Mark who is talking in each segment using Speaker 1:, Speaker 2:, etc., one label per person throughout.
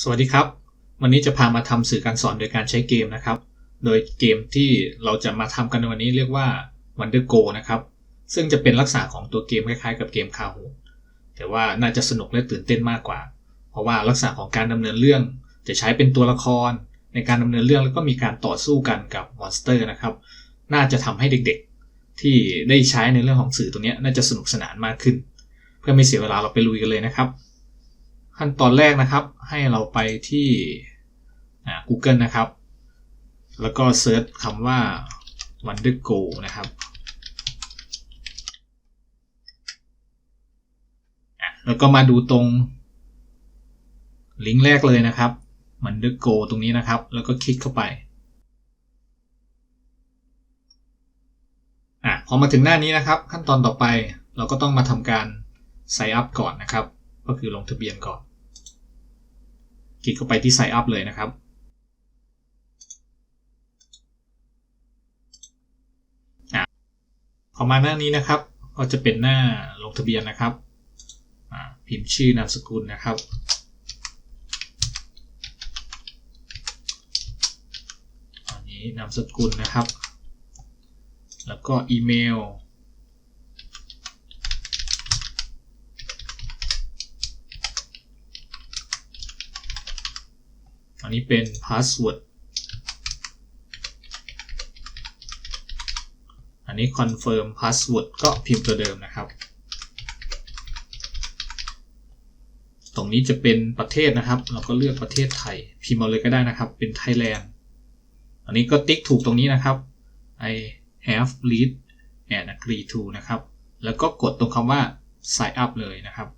Speaker 1: สวัสดีครับ วันนี้จะพามาทำสื่อการสอนโดยการใช้เกมนะครับ โดยเกมที่เราจะมาทำกันในวันนี้เรียกว่า Wonder Go นะครับ ซึ่งจะเป็นลักษณะของตัวเกมคล้ายๆ กับเกมคาฮูแต่ว่าน่าจะสนุกและตื่นเต้นมากกว่า เพราะว่าลักษณะของการดำเนินเรื่อง จะใช้เป็นตัวละคร ในการดำเนินเรื่องแล้วก็มีการต่อสู้กันกับมอนสเตอร์นะครับ น่าจะทำให้เด็กๆ ที่ได้ใช้ในเรื่องของสื่อตัวนี้น่าจะสนุกสนานมากขึ้น เพื่อไม่เสียเวลาเราไปลุยกันเลยนะครับ ขั้นตอนแรกนะครับ ให้เราไปที่ Google นะครับ แล้วก็เซิร์ชคำว่า Wonder Go นะครับแล้วก็มาดูตรงลิงก์แรกเลยนะครับ Wonder Go ตรงนี้นะครับ แล้วก็คลิกเข้าไปอะพอมาถึงหน้านี้นะครับ ขั้นตอนต่อไปเราก็ต้องมาทำการ sign up ก่อนนะครับ ก็คือลงทะเบียนก่อน คลิกเข้าไปที่ sign up เลยนะครับ พอมาหน้านี้นะครับ ก็จะเป็นหน้าลงทะเบียนนะครับพิมพ์ชื่อนามสกุลนะครับ อันนี้นามสกุลนะครับ แล้วก็อีเมล อั นนี้เป็นพาสเวิร์ดอันนี้ confirm password ก็พิมพ์ตัวเดิมนะครับ ตรงนี้จะเป็นประเทศนะครับ เราก็เลือกประเทศไทย พิมพ์เอาเลยก็ได้นะครับ เป็น Thailand อันนี้ก็ติ๊กถูกตรงนี้นะครับ I have read and agree to นะครับ แล้วก็กดตรงคำว่า sign up เลยนะครับ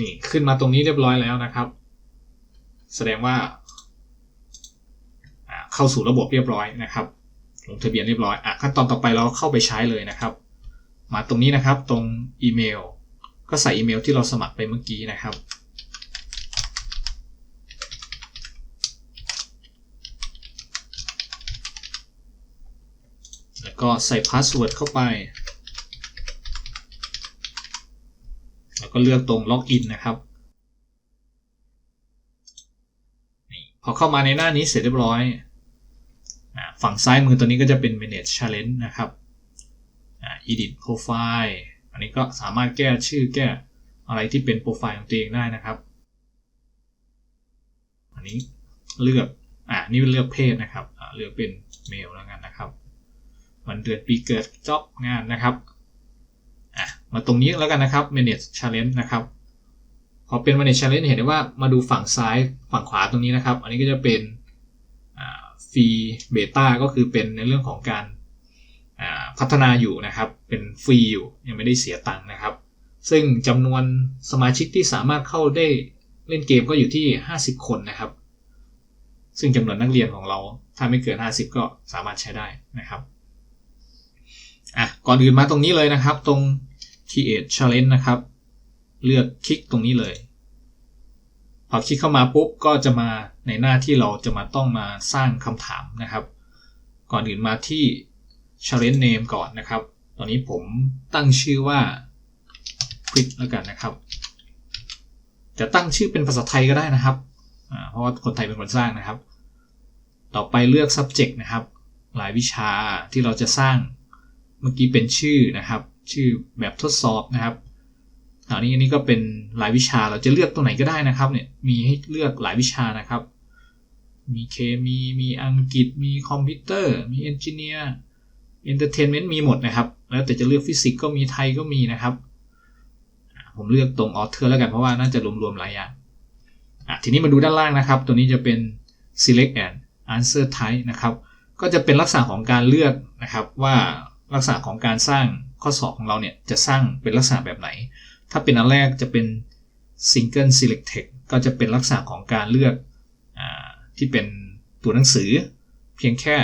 Speaker 1: นี่ขึ้นมาตรงนี้เรียบร้อยแล้วนะครับ แสดงว่า เข้าสู่ระบบเรียบร้อยนะครับลงทะเบียนเรียบร้อยอะขั้นตอนต่อไปเราเข้าไปใช้เลยนะครับ มาตรงนี้นะครับตรงอีเมล ก็ใส่อีเมลที่เราสมัครไปเมื่อกี้นะครับแล้วก็ใส่พาสเวิร์ดเข้าไป แล้ว ก็เลือกตรงล็อกอินนะครับพอเข้ามาในหน้านี้เสร็จเรียบร้อย ฝั่งซ้ายมือตัวนี้ก็จะเป็น manage challenge นะครับ edit profile อันนี้ก็สามารถแก้ชื่อแก้อะไรที่เป็นโปรไฟล์ของตัวเองได้นะครับ อันนี้เลือก อ่า นี่เป็นเลือกเพศนะครับ เลือกเป็นเมลแล้วกันนะครับ วันเดือนปีเกิดจ็อบงานนะครับ มาตรงนี้แล้วกันนะครับ manage challenge นะครับ พอเป็น manage challenge เห็นได้ว่ามาดูฝั่งซ้ายฝั่งขวาตรงนี้นะครับ อันนี้ก็จะเป็นฟรีเบต้าก็คือเป็นในเรื่องของการพัฒนาอยู่นะครับ เป็นฟรีอยู่ยังไม่ได้เสียตังค์นะครับ ซึ่งจำนวนสมาชิกที่สามารถเข้าได้เล่นเกมก็อยู่ที่ 50 คนนะครับ ซึ่งจำนวนนักเรียนของเราถ้าไม่เกิน 50 ก็สามารถใช้ได้นะครับอะก่อนอื่นมาตรงนี้เลยนะครับ ตรง create challenge นะครับ เลือกคลิกตรงนี้เลย พอคลิกเข้ามาปุ๊บก็จะมาในหน้าที่เราจะมาต้องมาสร้างคำถามนะครับ ก่อนอื่นมาที่ challenge name ก่อนนะครับ ตอนนี้ผมตั้งชื่อว่า quick แล้วกันนะครับ จะตั้งชื่อเป็นภาษาไทยก็ได้นะครับ เพราะว่าคนไทยเป็นคนสร้างนะครับ ต่อไปเลือก subject นะครับ หลายวิชาที่เราจะสร้างเมื่อกี้เป็นชื่อนะครับ ชื่อแบบทดสอบนะครับคราวนี้อันนี้ก็เป็นหลายวิชาเราจะเลือกตัวไหนก็ได้นะครับเนี่ยมีให้เลือกหลายวิชานะครับ มีเคมีมีอังกฤษ มีคอมพิวเตอร์ มีเอนจิเนียร์เอนเตอร์เทนเมนต์มีหมดนะครับ แล้วแต่จะเลือกฟิสิกส์ก็มีไทยก็มีนะครับ ผมเลือกตรงออเทอร์แล้วกันเพราะว่าน่าจะรวมๆหลายอย่างทีนี้มาดูด้านล่างนะครับ ตัวนี้จะเป็น select and answer type นะครับ ก็จะเป็นลักษณะของการเลือกนะครับว่าลักษณะของการสร้าง ข้อสอบของเราเนี่ยจะสร้างเป็นลักษณะแบบไหน ถ้าเป็นอันแรกจะเป็น single select text ก็จะเป็นลักษณะของการเลือกอที่เป็นตัวหนังสือ เพียงแค่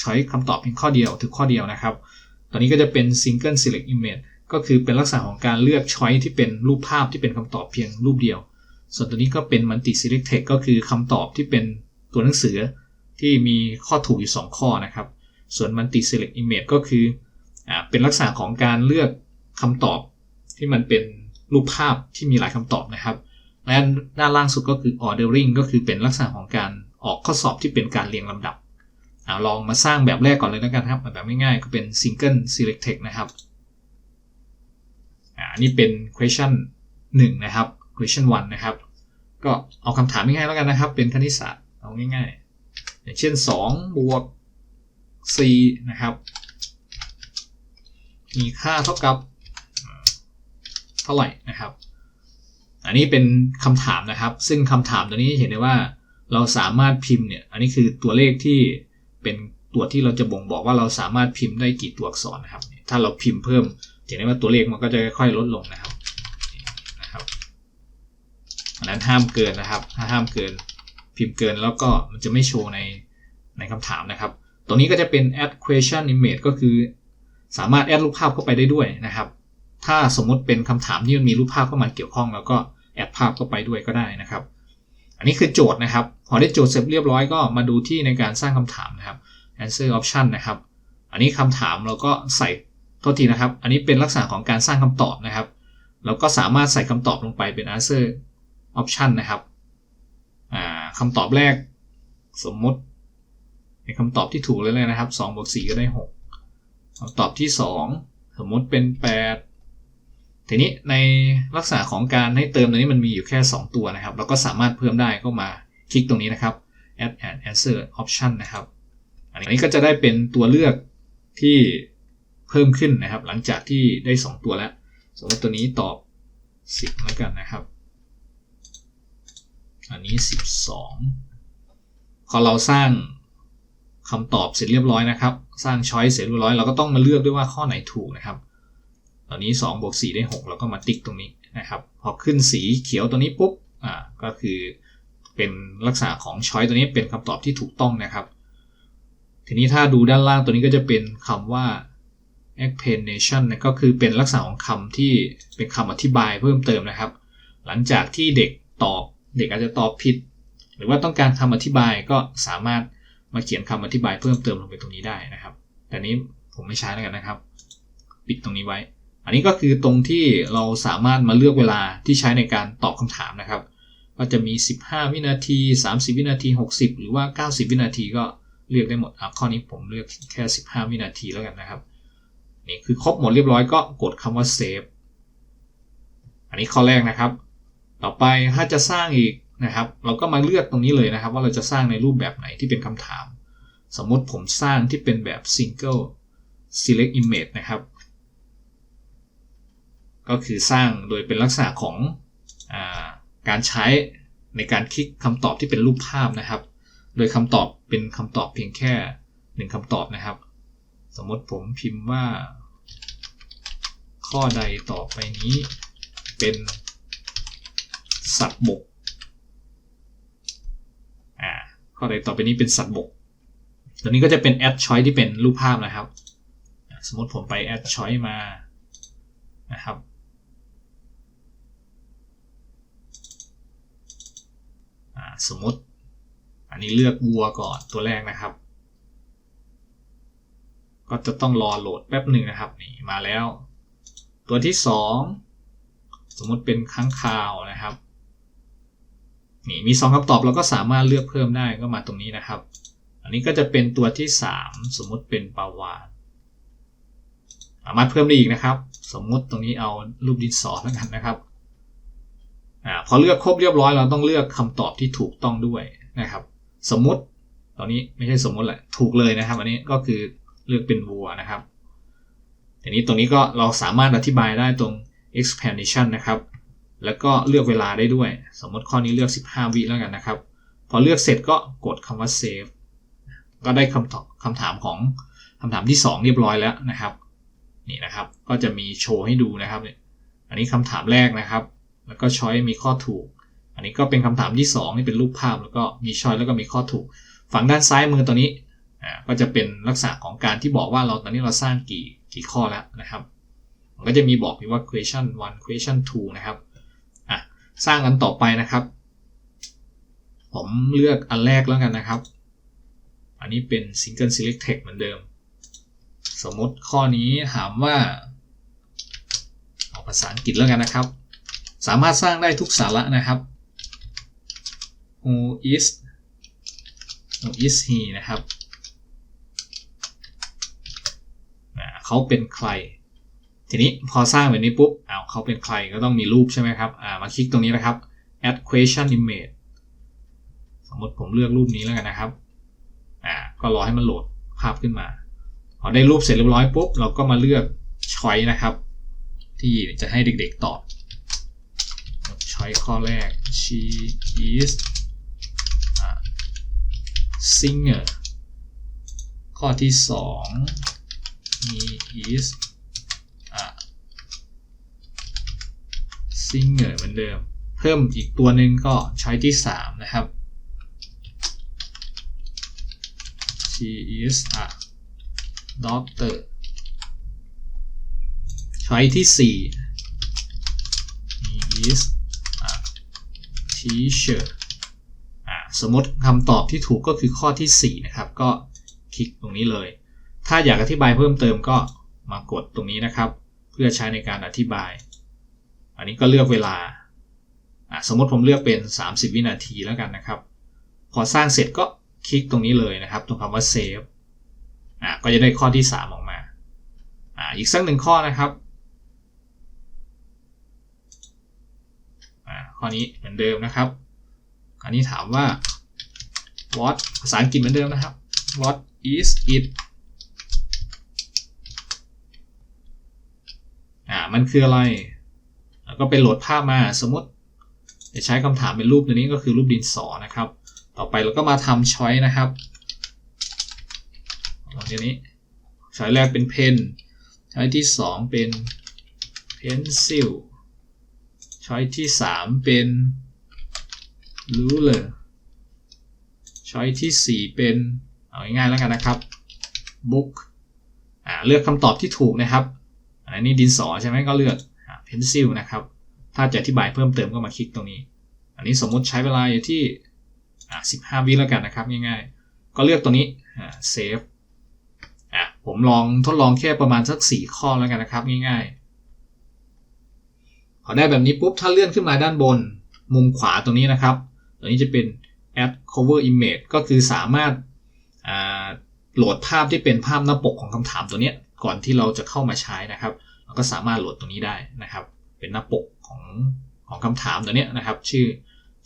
Speaker 1: ใช้คำตอบเพียงข้อเดียวถึงข้อเดียวนะครับ ตอนนี้ก็จะเป็น single select image ก็คือเป็นลักษณะของการเลือกช้อยที่เป็นรูปภาพที่เป็นคำตอบเพียงรูปเดียว ส่วนตัวนี้ก็เป็น multi select text ก็คือคำตอบที่เป็นตัวหนังสือที่มีข้อถูกอยู่ 2 ข้อนะครับ ส่วน multi select image ก็คือ อเป็นลักษณะของการเลือกคำตอบที่มันเป็นรูปภาพที่มีหลายคำตอบนะครับ และด้านล่างสุดก็คือ ordering ก็คือเป็นลักษณะของการออกข้อสอบที่เป็นการเรียงลำดับอาลองมาสร้างแบบแรกก่อนเลยแล้วกันครับแบบง่ายๆก็เป็น single select text นะครับอ่านี่เป็น question 1 นะครับ question 1 นะครับ ก็เอาคำถามง่ายๆแล้วกันนะครับ เป็นคณิตศาสตร์เอาง่ายๆ อย่างเช่น2บวก4นะครับ มีค่าเท่ากับเท่าไหร่นะครับ อันนี้เป็นคำถามนะครับ ซึ่งคำถามตัวนี้เห็นได้ว่าเราสามารถพิมพ์เนี่ย อันนี้คือตัวเลขที่เป็นตัวที่เราจะบ่งบอกว่าเราสามารถพิมพ์ได้กี่ตัวอักษรนะครับ ถ้าเราพิมพ์เพิ่มเห็นได้ว่าตัวเลขมันก็จะค่อยๆลดลงนะครับนะครับอันนั้นห้ามเกินนะครับ ถ้าห้ามเกินพิมพ์เกินแล้วก็มันจะไม่โชว์ในในคำถามนะครับตรงนี้ก็จะเป็น add question image ก็คือ สามารถแอดรูปภาพเข้าไปได้ด้วยนะครับ ถ้าสมมติเป็นคำถามที่มันมีรูปภาพเข้ามาเกี่ยวข้อง แล้วก็แอดภาพเข้าไปด้วยก็ได้นะครับ อันนี้คือโจทย์นะครับ พอได้โจทย์เสร็จเรียบร้อยก็มาดูที่ในการสร้างคำถามนะครับ answer option นะครับ อันนี้คำถามเราก็ใส่โทษทีนะครับ อันนี้เป็นลักษณะของการสร้างคำตอบนะครับเราก็สามารถใส่คำตอบลงไปเป็น answer option นะครับคำตอบแรกสมมติในคำตอบที่ถูกเลยเลยนะครับ2บวก4ก็ได้ 6 ตอบที่ 2 สมมติเป็น 8 ทีนี้ในลักษณะของการให้เติมตัวนี้มันมีอยู่แค่ 2 ตัวนะครับ เราก็สามารถเพิ่มได้ก็มาคลิกตรงนี้นะครับ add and answer option นะครับ อันนี้ก็จะได้เป็นตัวเลือกที่เพิ่มขึ้นนะครับ หลังจากที่ได้ 2 ตัวแล้ว สมมติตัวนี้ตอบ 10แล้วกันนะครับ อันนี้ 12พอเราสร้างคำตอบเสร็จเรียบร้อยนะครับ สร้างช้อยเสร็จเรียบร้อยเราก็ต้องมาเลือกด้วยว่าข้อไหนถูกนะครับ ตอนนี้2บวก4ได้ 6 เราก็มาติ๊กตรงนี้นะครับ พอขึ้นสีเขียวตัวนี้ปุ๊บอ่าก็คือเป็นลักษณะของช้อยตัวนี้เป็นคำตอบที่ถูกต้องนะครับ ทีนี้ถ้าดูด้านล่างตัวนี้ก็จะเป็นคำว่า explanation นะก็คือเป็นลักษณะของคำที่เป็นคำอธิบายเพิ่มเติมนะครับ หลังจากที่เด็กตอบเด็กอาจจะตอบผิด หรือว่าต้องการคำอธิบายก็สามารถ มาเขียนคำอธิบายเพิ่มเติมลงไปตรงนี้ได้นะครับ แต่นี้ผมไม่ใช้แล้วกันนะครับ ปิดตรงนี้ไว้ อันนี้ก็คือตรงที่เราสามารถมาเลือกเวลาที่ใช้ในการตอบคำถามนะครับ ก็จะมี 15 วินาที 30 วินาที 60 หรือว่า 90 วินาทีก็เลือกได้หมดอะข้อนี้ผมเลือกแค่ 15 วินาทีแล้วกันนะครับ นี่คือครบหมดเรียบร้อยก็กดคำว่า save อันนี้ข้อแรกนะครับ ต่อไปถ้าจะสร้างอีก นะครับ เราก็มาเลือกตรงนี้เลยนะครับ ว่าเราจะสร้างในรูปแบบไหนที่เป็นคำถาม สมมติผมสร้างที่เป็นแบบ single select image นะครับ ก็คือสร้างโดยเป็นลักษณะของอาการใช้ในการคลิกคำตอบที่เป็นรูปภาพนะครับ โดยคำตอบเป็นคำตอบเพียงแค่หนึ่งคำตอบนะครับ สมมติผมพิมพ์ว่า ข้อใดต่อไปนี้เป็นสัตว์บกอ่า ข้อใดต่อไปนี้เป็นสัตว์บก ตัวนี้ก็จะเป็น add choice ที่เป็นรูปภาพนะครับ สมมติผมไป add choice มานะครับ สมมติ อันนี้เลือกวัวก่อนตัวแรกนะครับ ก็จะต้องรอโหลดแป๊บหนึ่งนะครับนี่มาแล้ว ตัวที่ 2 สมมติเป็นค้างคาวนะครับ นี่มี 2คำตอบเราก็สามารถเลือกเพิ่มได้ก็มาตรงนี้นะครับ อันนี้ก็จะเป็นตัวที่ 3 สมมุติเป็นปลาวานสามารถเพิ่มได้อีกนะครับ สมมุติตรงนี้เอารูปดินสอแล้วกันนะครับอ่าพอเลือกครบเรียบร้อยเราต้องเลือกคำตอบที่ถูกต้องด้วยนะครับ สมมุติตอนนี้ไม่ใช่สมมุติแหละถูกเลยนะครับ อันนี้ก็คือเลือกเป็นวัวนะครับทีนี้ตรงนี้ก็เราสามารถอธิบายได้ตรง explanation นะครับ แล้วก็เลือกเวลาได้ด้วย สมมติข้อนี้เลือก 15 วิแล้วกันนะครับ พอเลือกเสร็จก็กดคำว่า save ก็ได้คำตอบคำถามของคำถามที่ 2 เรียบร้อยแล้วนะครับ นี่นะครับ ก็จะมีโชว์ให้ดูนะครับเนี่ยอันนี้คำถามแรกนะครับ แล้วก็ช้อยมีข้อถูก อันนี้ก็เป็นคำถามที่ 2 นี่เป็นรูปภาพ แล้วก็มีช้อยแล้วก็มีข้อถูก ฝั่งด้านซ้ายมือตัวนี้ก็จะเป็นลักษณะของการที่บอกว่าเราตอนนี้เราสร้างกี่กี่ข้อแล้วนะครับ มันก็จะมีบอกว่า question 1 question 2 นะครับ สร้างอันต่อไปนะครับ ผมเลือกอันแรกแล้วกันนะครับ อันนี้เป็น single select text เหมือนเดิม สมมติข้อนี้ถามว่าเอาภาษาอังกฤษแล้วกันนะครับ สามารถสร้างได้ทุกสาระนะครับ who is who is he นะครับเขาเป็นใคร ทีนี้พอสร้างแบบนี้ปุ๊บเอาเขาเป็นใครก็ต้องมีรูปใช่ไหมครับอ่ามาคลิกตรงนี้นะครับ add question image สมมติผมเลือกรูปนี้แล้วกันนะครับอ่าก็รอให้มันโหลดภาพขึ้นมาพอได้รูปเสร็จเรียบร้อยปุ๊บเราก็มาเลือก choice นะครับ ที่จะให้เด็กๆตอบ choice ข้อแรก she is a singer ข้อที่สอง he is singer เหมือนเดิม เพิ่มอีกตัวหนึ่งก็ choice ที่สามนะครับ she is a doctor ใช้ที่สี่ he is a teacher สมมติคำตอบที่ถูกก็คือข้อที่ 4 นะครับ ก็คลิกตรงนี้เลย ถ้าอยากอธิบายเพิ่มเติมก็มากดตรงนี้นะครับ เพื่อใช้ในการอธิบาย อันนี้ก็เลือกเวลา สมมติผมเลือกเป็น 30 วินาทีแล้วกันนะครับ พอสร้างเสร็จก็คลิกตรงนี้เลยนะครับ ตรงคำว่า save อ่าก็จะได้ข้อที่ 3 ออกมาอ่าอีกสักหนึ่งข้อนะครับข้อนี้เหมือนเดิมนะครับ อันนี้ถามว่า what ภาษาอังกฤษเหมือนเดิมนะครับ what is it อ่ามันคืออะไร แล้วก็เป็นโหลดภาพมาสมมติจะใช้คำถามเป็นรูปตัวนี้ก็คือรูปดินสอนะครับ ต่อไปเราก็มาทำช้อยนะครับลองทีนี้ช้อยแรกเป็นเพนช้อยที่สองเป็น pencil ช้อยที่ 3 เป็น ruler ช้อยที่ 4 เป็น เอาง่ายๆแล้วกันนะครับ book อ่าเลือกคำตอบที่ถูกนะครับ อันนี้ดินสอใช่ไหมก็เลือก pencil นะครับ ถ้าจะอธิบายเพิ่มเติมก็มาคลิกตรงนี้ อันนี้สมมุติใช้เวลาอยู่ที่ 15 วิแล้วกันนะครับ ง่ายๆ ก็เลือกตัวนี้อ่า save อะผมลองทดลองแค่ประมาณสัก 4 ข้อแล้วกันนะครับ ง่ายๆ พอได้แบบนี้ปุ๊บ ถ้าเลื่อนขึ้นมาด้านบน มุมขวาตรงนี้นะครับ ตัวนี้จะเป็น add cover image ก็คือสามารถโหลดภาพที่เป็นภาพหน้าปกของคำถามตัวนี้ก่อนที่เราจะเข้ามาใช้นะครับ ก็สามารถโหลดตัวนี้ได้นะครับ เป็นหน้าปกของของคำถามตัวนี้นะครับ ชื่อ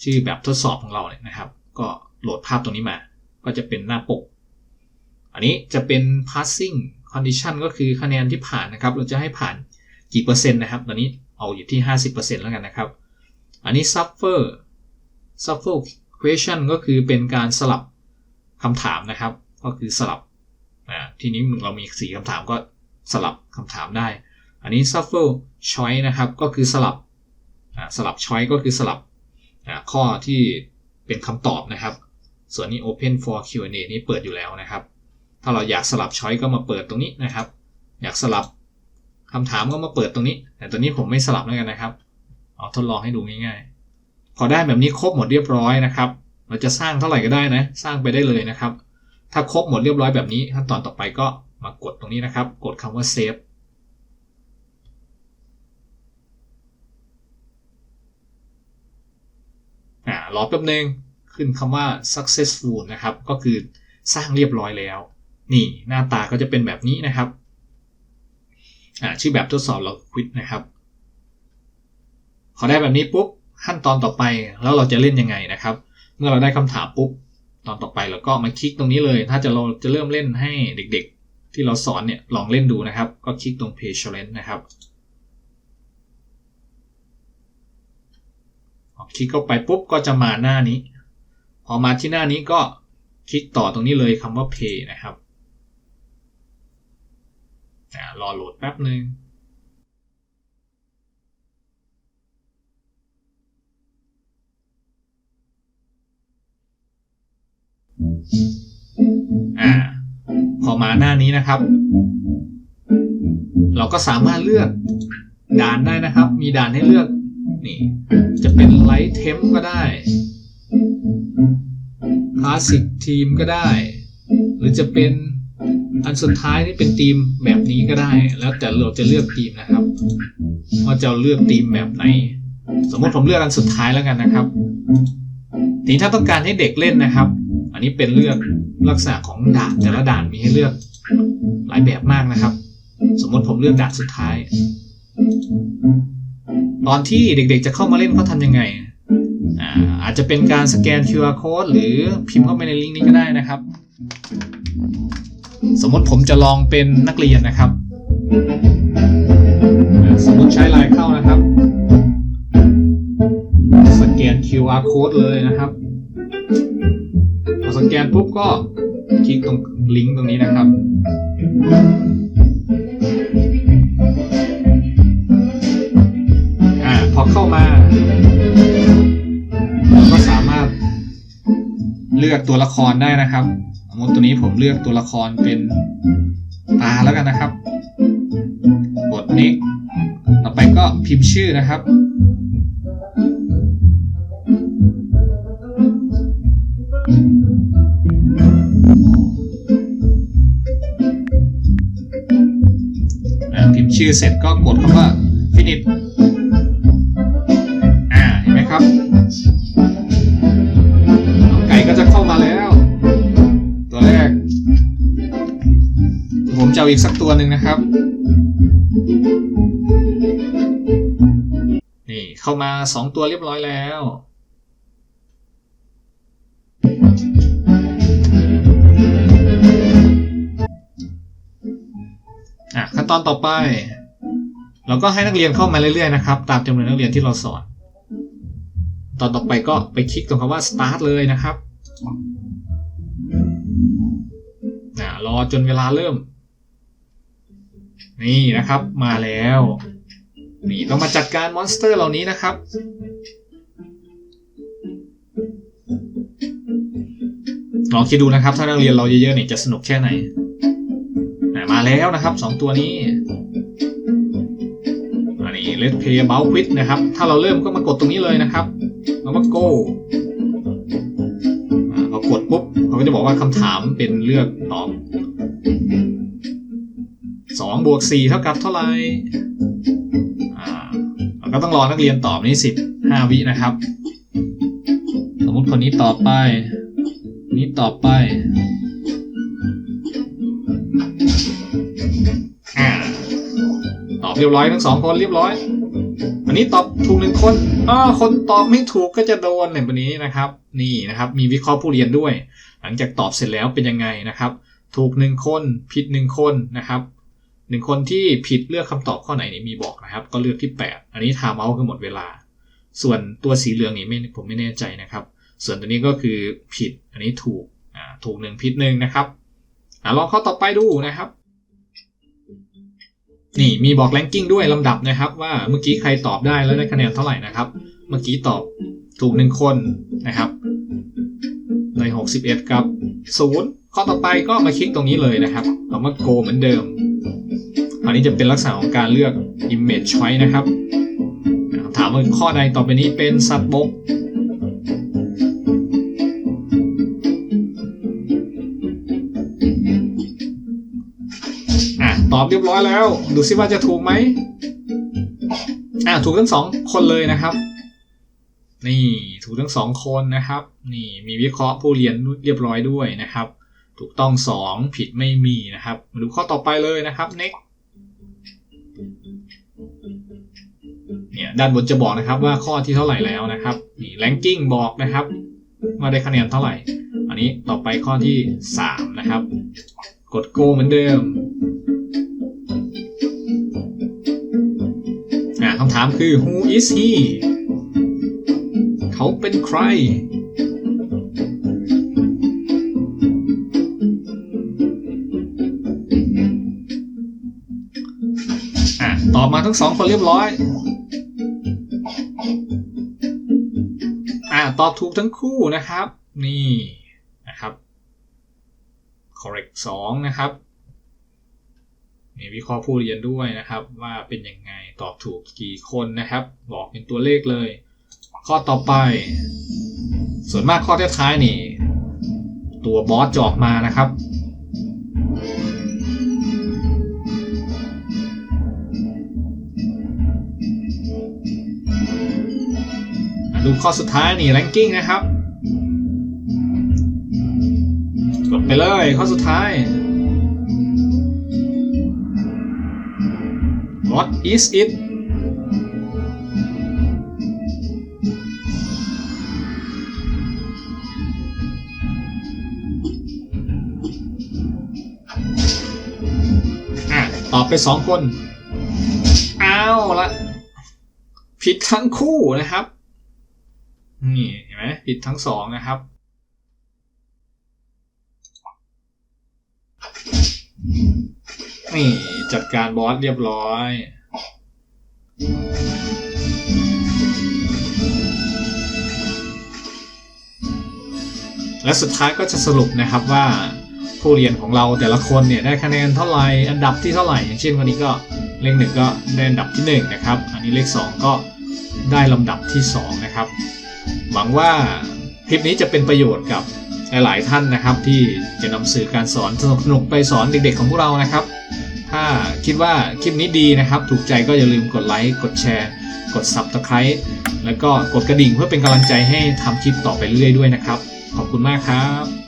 Speaker 1: ชื่อแบบทดสอบของเราเนี่ยนะครับ ก็โหลดภาพตัวนี้มา ก็จะเป็นหน้าปก อันนี้จะเป็น passing condition ก็คือคะแนนที่ผ่านนะครับ เราจะให้ผ่านกี่เปอร์เซ็นต์นะครับ ตอนนี้เอาอยู่ที่ 50%แล้วกันนะครับ อันนี้ suffer suffer question ก็คือเป็นการสลับคำถามนะครับ ก็คือสลับทีนี้เรามีสีคำถามก็สลับคำถามได้ อันนี้ shuffle choice นะครับก็คือสลับสลับ choice ก็คือสลับข้อที่เป็นคำตอบนะครับ ส่วนนี้ open for Q&A นี้เปิดอยู่แล้วนะครับ ถ้าเราอยากสลับ choice ก็มาเปิดตรงนี้นะครับ อยากสลับคำถามก็มาเปิดตรงนี้ แต่ตัวนี้ผมไม่สลับแล้วกันนะครับเอาทดลองให้ดูง่ายๆ พอได้แบบนี้ครบหมดเรียบร้อยนะครับ เราจะสร้างเท่าไหร่ก็ได้นะ สร้างไปได้เลยนะครับ ถ้าครบหมดเรียบร้อยแบบนี้ขั้นตอนต่อไปก็มากดตรงนี้นะครับ กดคำว่า save อ่ารอแป๊บนึงขึ้นคำว่า successful นะครับ ก็คือสร้างเรียบร้อยแล้ว นี่หน้าตาก็จะเป็นแบบนี้นะครับชื่อแบบทดสอบเราควิดนะครับพอได้แบบนี้ปุ๊บขั้นตอนต่อไปแล้วเราจะเล่นยังไงนะครับ เมื่อเราได้คำถามปุ๊บตอนต่อไปเราก็มาคลิกตรงนี้เลย ถ้าจะเราจะเริ่มเล่นให้เด็กๆ ที่เราสอนเนี่ยลองเล่นดูนะครับ ก็คลิกตรง Page Challenge นะครับ คลิกเข้าไปปุ๊บก็จะมาหน้านี้ พอมาที่หน้านี้ก็คลิกต่อตรงนี้เลยคำว่า Pay นะครับรอโหลดแป๊บหนึ่งอ่าพอมาหน้านี้นะครับ เราก็สามารถเลือกด่านได้นะครับ มีด่านให้เลือก นี่ จะเป็นไลท์เทมก็ได้คลาสสิกทีมก็ได้ หรือจะเป็นอันสุดท้ายนี่เป็นธีมแบบนี้ก็ได้ แล้วแต่เราจะเลือกธีมนะครับว่าจะเลือกธีมแบบไหน สมมติผมเลือกอันสุดท้ายแล้วกันนะครับทีถ้าต้องการให้เด็กเล่นนะครับ อันนี้เป็นเลือกลักษณะของด่านแต่ละด่านมีให้เลือกหลายแบบมากนะครับ สมมติผมเลือกด่านสุดท้าย ตอนที่เด็กๆจะเข้ามาเล่นเขาทำยังไงอ่าอาจจะเป็นการสแกน QR code หรือพิมพ์เข้าไปในลิงก์นี้ก็ได้นะครับ สมมติผมจะลองเป็นนักเรียนนะครับ สมมติใช้ไลน์เข้านะครับ สแกน QR code เลยนะครับพอสแกนปุ๊บก็คลิกตรงลิงก์ตรงนี้นะครับ อ่าพอเข้ามาเราก็สามารถเลือกตัวละครได้นะครับสมมติตัวนี้ผมเลือกตัวละครเป็นตาแล้วกันนะครับกด next ต่อไปก็พิมพ์ชื่อนะครับ พิมพ์ชื่อเสร็จก็กดคำว่า finish อีกสักตัวหนึ่งนะครับ นี่เข้ามาสองตัวเรียบร้อยแล้ว อะขั้นตอนต่อไป เราก็ให้นักเรียนเข้ามาเรื่อยๆนะครับ ตามจำนวนนักเรียนที่เราสอน ตอนต่อไปก็ไปคลิกตรงคำว่า start เลยนะครับรอจนเวลาเริ่ม นี่นะครับมาแล้ว นี่ต้องมาจัดการมอนสเตอร์เหล่านี้นะครับ ลองคิดดูนะครับ ถ้านักเรียนเราเยอะๆเนี่ยจะสนุกแค่ไหน มาแล้วนะครับสองตัวนี้อันนี้ Let's Play About Quit นะครับ ถ้าเราเริ่มก็มากดตรงนี้เลยนะครับ แล้วมา Go อ่าพอกดปุ๊บเขาก็จะบอกว่าคำถามเป็นเลือกตอบ สองบวกสี่เท่ากับเท่าไหร่อ่าเราก็ต้องรอนักเรียนตอบนี่สิบห้าวินะครับ สมมติคนนี้ตอบไปนี้ตอบไปตอบเรียบร้อยทั้งสองคนเรียบร้อยอันนี้ตอบถูกหนึ่งคนอ้าคนตอบไม่ถูกก็จะโดนเนี่ยวันนี้นะครับ นี่นะครับ มีวิเคราะห์ผู้เรียนด้วย หลังจากตอบเสร็จแล้วเป็นยังไงนะครับ ถูกหนึ่งคนผิดหนึ่งคนนะครับ หนึ่งคนที่ผิดเลือกคำตอบข้อไหนนี่มีบอกนะครับ ก็เลือกที่ 8 อันนี้ทาเมาส์คือหมดเวลา ส่วนตัวสีเหลืองนี่ไม่ผมไม่แน่ใจนะครับ ส่วนตัวนี้ก็คือผิดอันนี้ถูกอ่าถูกหนึ่งผิดหนึ่งนะครับอ่าลองข้อต่อไปดูนะครับ นี่มีบอกแรงกิ้งด้วยลำดับนะครับว่าเมื่อกี้ใครตอบได้แล้วได้คะแนนเท่าไหร่นะครับ เมื่อกี้ตอบถูกหนึ่งคนนะครับ ใน61กับ 0 ข้อต่อไปก็มาคลิกตรงนี้เลยนะครับเอามา go เหมือนเดิม อันนี้จะเป็นลักษณะของการเลือก image choice นะครับ ถามว่าข้อใดต่อไปนี้เป็นสัตว์บกอะตอบเรียบร้อยแล้ว ดูซิว่าจะถูกไหมอะถูกทั้งสองคนเลยนะครับ นี่ถูกทั้งสองคนนะครับ นี่มีวิเคราะห์ผู้เรียนเรียบร้อยด้วยนะครับ ถูกต้องสองผิดไม่มีนะครับ มาดูข้อต่อไปเลยนะครับ next เนี่ยด้านบนจะบอกนะครับว่าข้อที่เท่าไหร่แล้วนะครับนี่ ranking บอกนะครับว่าได้คะแนนเท่าไหร่ อันนี้ต่อไปข้อที่สามนะครับ กด go เหมือนเดิมอ่าคำถามคือ who is he เขาเป็นใคร อะ ตอบมาทั้งสองคนเรียบร้อย อ่าตอบถูกทั้งคู่นะครับ นี่นะครับ correct สองนะครับมีวิเคราะห์ผู้เรียนด้วยนะครับ ว่าเป็นยังไงตอบถูกกี่คนนะครับ บอกเป็นตัวเลขเลย ข้อต่อไป ส่วนมากข้อท้ายนี่ ตัวบอสจอกมานะครับดูข้อสุดท้ายนี่แรงกิ้งนะครับ กดไปเลยข้อสุดท้าย What is it ไปสองคนเอาวละผิดทั้งคู่นะครับ นี่เห็นไหมผิดทั้งสองนะครับ นี่จัดการบอสเรียบร้อย และสุดท้ายก็จะสรุปนะครับว่า ผู้เรียนของเราแต่ละคนเนี่ยได้คะแนนเท่าไหร่อันดับที่เท่าไหร่อย่างเช่นวันนี้ก็เลขหนึ่งก็ได้อันดับที่หนึ่งนะครับอันนี้เลขสองก็ได้ลำดับที่สองนะครับ หวังว่าคลิปนี้จะเป็นประโยชน์กับหลาย ๆ ท่านนะครับ ที่จะนำสื่อการสอนสนุกไปสอนเด็ก ๆ ของพวกเรานะครับ ถ้าคิดว่าคลิปนี้ดีนะครับ ถูกใจก็อย่าลืมกดไลค์กดแชร์ กด Subscribe แล้วก็กดกระดิ่งเพื่อเป็นกำลังใจให้ทำคลิปต่อไปเรื่อย ๆ ด้วยนะครับ ขอบคุณมากครับ